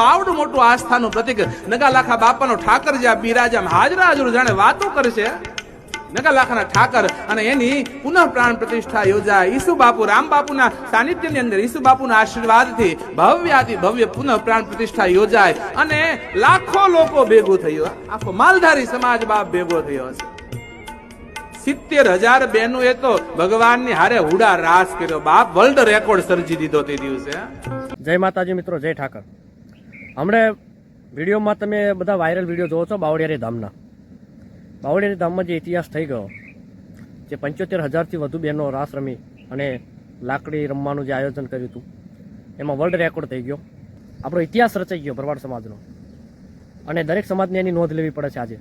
સમાજનું આવડું મોટું આસ્થાનું પ્રતિક. નગાલાખા બાપાનો ઠાકર જ્યાં બિરાજા હાજરા હાજર જાણે વાતો કરશે નગાલાખાના ઠાકર અને એની પુનઃ પ્રાણ પ્રતિષ્ઠા યોજાય. ઈસુ બાપુ, રામ બાપુના સાનિધ્યની અંદર ઈસુ બાપુના આશીર્વાદથી ભવ્યાથી ભવ્ય પુનઃ પ્રાણ પ્રતિષ્ઠા યોજાય અને લાખો લોકો ભેગું થયું. આખો માલધારી સમાજ બાપ ભેગો થયો હશે. સિત્તેર હજાર બહેનો એ તો ભગવાનની હારે હુડા રાસ કર્યો. બાપ વર્લ્ડ રેકોર્ડ સર્જી દીધો તે દિવસે. જય માતાજી મિત્રો, જય ઠાકર. હમણે વિડીયોમાં તમે બધા વાયરલ વીડિયો જોવો છો બાવળિયારી ધામના. બાવળિયારી ધામમાં જે ઇતિહાસ થઈ ગયો, જે પંચોતેર હજારથી વધુ બહેનો રાસ રમી અને લાકડી રમવાનું જે આયોજન કર્યું હતું, એમાં વર્લ્ડ રેકોર્ડ થઈ ગયો. આપણો ઇતિહાસ રચાઈ ગયો ભરવાડ સમાજનો. અને દરેક સમાજને એની નોંધ લેવી પડે છે આજે.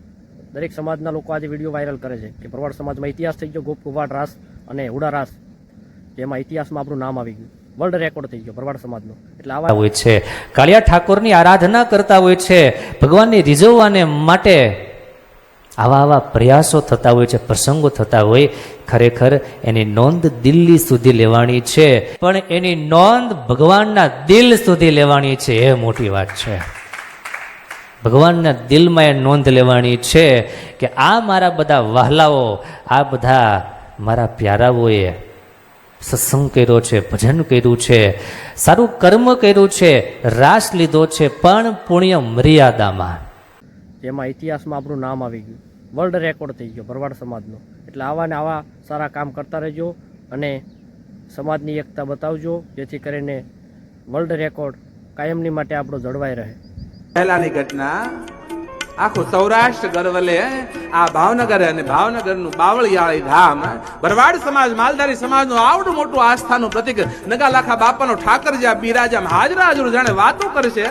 દરેક સમાજના લોકો આજે વીડિયો વાયરલ કરે છે કે ભરવાડ સમાજમાં ઇતિહાસ થઈ ગયો, ગોપ કુવાડ રાસ અને હુડા રાસ, જેમાં ઇતિહાસમાં આપણું નામ આવી ગયું. વર્લ્ડ રેકોર્ડ થઈ ગયો ભરવાડ સમાજનો. એટલે આવા હોય છે. કાળિયા ઠાકોરની આરાધના કરતા હોય છે. ભગવાનને રીઝવવાને માટે આવા આવા પ્રયાસો થતા હોય છે, પ્રસંગો થતા હોય. ખરેખર એની નોંધ દિલ્હી સુધી લેવાની છે. પણ એની નોંધ ભગવાનના દિલ સુધી લેવાની છે, એ મોટી વાત છે. ભગવાનના દિલમાં એ નોંધ લેવાની છે કે આ મારા બધા વહાલાઓ, આ બધા મારા પ્યારાઓએ સત્સંગ કર્યો છે ભજન કર્યું છે સારું કર્મ કર્યું છે રાસ લીધો છે પણ પુણ્ય મર્યાદામાં. જેમાં ઇતિહાસમાં આપણું નામ આવી ગયું. વર્લ્ડ રેકોર્ડ થઈ ગયો ભરવાડ સમાજનો. એટલે આવા ને આવા સારા કામ કરતા રહેજો અને સમાજની એકતા બતાવજો જેથી કરીને વર્લ્ડ રેકોર્ડ કાયમની માટે આપણો જળવાઈ રહે. પહેલાની ઘટના આખું સૌરાષ્ટ્ર ગરવલે આ ભાવનગર અને ભાવનગરનું બાવળિયાળી ધામ ભરવાડ સમાજ, માલધારી સમાજનું આવડું મોટું આસ્થાનું પ્રતિક, નગાલાખા બાપાનો ઠાકર જ્યાં બિરાજા હાજરા હાજર જાણે વાતો કરશે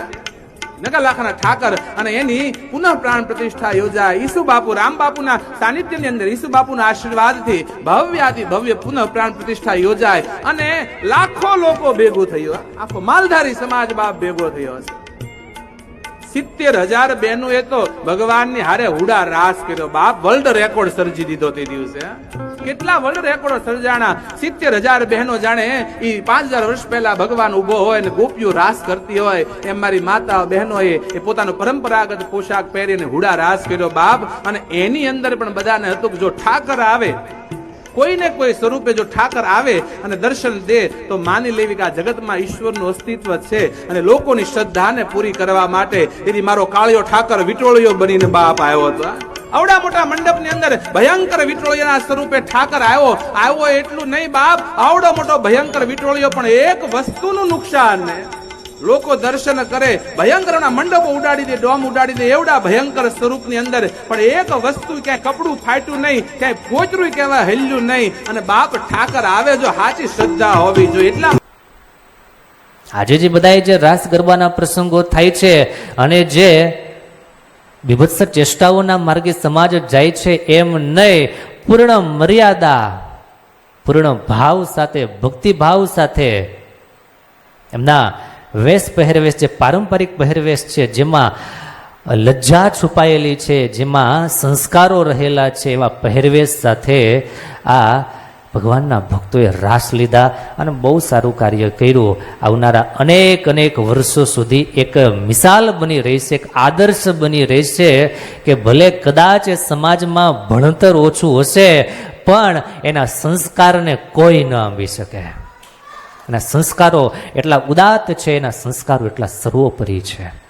નગાલાખાના ઠાકર, અને એની પુનઃ પ્રાણ પ્રતિષ્ઠા યોજાય. ઈસુ બાપુ, રામ બાપુના સાનિધ્યની અંદર ઈસુ બાપુના આશીર્વાદથી ભવ્યાથી ભવ્ય પુનઃ પ્રાણ પ્રતિષ્ઠા યોજાય. અને લાખો લોકો ભેગું થયું આખો માલધારી સમાજ બાપ ભેગો થયો હશે. સિત્તેર હજાર બહેનો એ તો ભગવાનની હારે હુડા રાસ કર્યો. બાપ વર્લ્ડ રેકોર્ડ સર્જી દીધો તે દિવસે કેટલા વર્લ્ડ રેકોર્ડ સર્જાણા? સિત્તેર હજાર બહેનો જાણે ઈ પાંચ હજાર વર્ષ પહેલા ભગવાન ઊભો હોય ને ગોપીઓ રાસ કરતી હોય. એમ મારી માતા બહેનોએ એ પોતાનો પરંપરાગત પોશાક પહેરીને હુડા રાસ કર્યો. બાપ, અને એની અંદર પણ બધાને હતું કે જો ઠાકર આવે કોઈને કોઈ સ્વરૂપે જો ઠાકર આવે અને દર્શન દે, તો માની લેવી કે આ જગતમાં ઈશ્વરનું અસ્તિત્વ છે અને લોકોની શ્રદ્ધાને પૂરી કરવા માટે એની મારો કાળિયો ઠાકર વિટોળિયો બનીને બાપ આવ્યો હતો. આવડા મોટા મંડપની અંદર ભયંકર વિટોળિયાના સ્વરૂપે ઠાકર આવ્યો. આવ્યો એટલું નહીં બાપ, આવડો મોટો ભયંકર વિટોળિયો પણ એક વસ્તુનું નુકસાન ને. લોકો દર્શન કરે, ભયંકરના મંડપો ઉડાડી દે, ડોમ ઉડાડી દે, એવડા ભયંકર સ્વરૂપની અંદર. પણ એક વસ્તુ ક્યાંય કપડું ફાટ્યું નહીં, ક્યાંય ફોચરું કહેવા હેલ્યું નહીં. અને બાપ ઠાકર આવે જો સાચી શ્રદ્ધા હોવી જોઈએ. એટલા આજે જે બધા જે રાસ ગરબાના પ્રસંગો થાય છે અને જે બીભત્સ ચેષ્ટાઓના માર્ગે સમાજ જાય છે એમ નહીં, પૂર્ણ મર્યાદા, પૂર્ણ ભાવ સાથે, ભક્તિભાવ સાથે એમના વેશ પહેરવેશ જે પારંપરિક પહેરવેશ છે, જેમાં લજ્જા છુપાયેલી છે, જેમાં સંસ્કારો રહેલા છે, એવા પહેરવેશ સાથે આ ભગવાનના ભક્તોએ રાસ લીધા અને બહુ સારું કાર્ય કર્યું. આવનારા અનેક અનેક વર્ષો સુધી એક મિસાલ બની રહેશે, એક આદર્શ બની રહેશે કે ભલે કદાચ એ સમાજમાં ભણતર ઓછું હશે, પણ એના સંસ્કારને કોઈ ન આંબી શકે. એના સંસ્કારો એટલા ઉદાત્ત છે એના સંસ્કારો એટલા સર્વોપરી છે.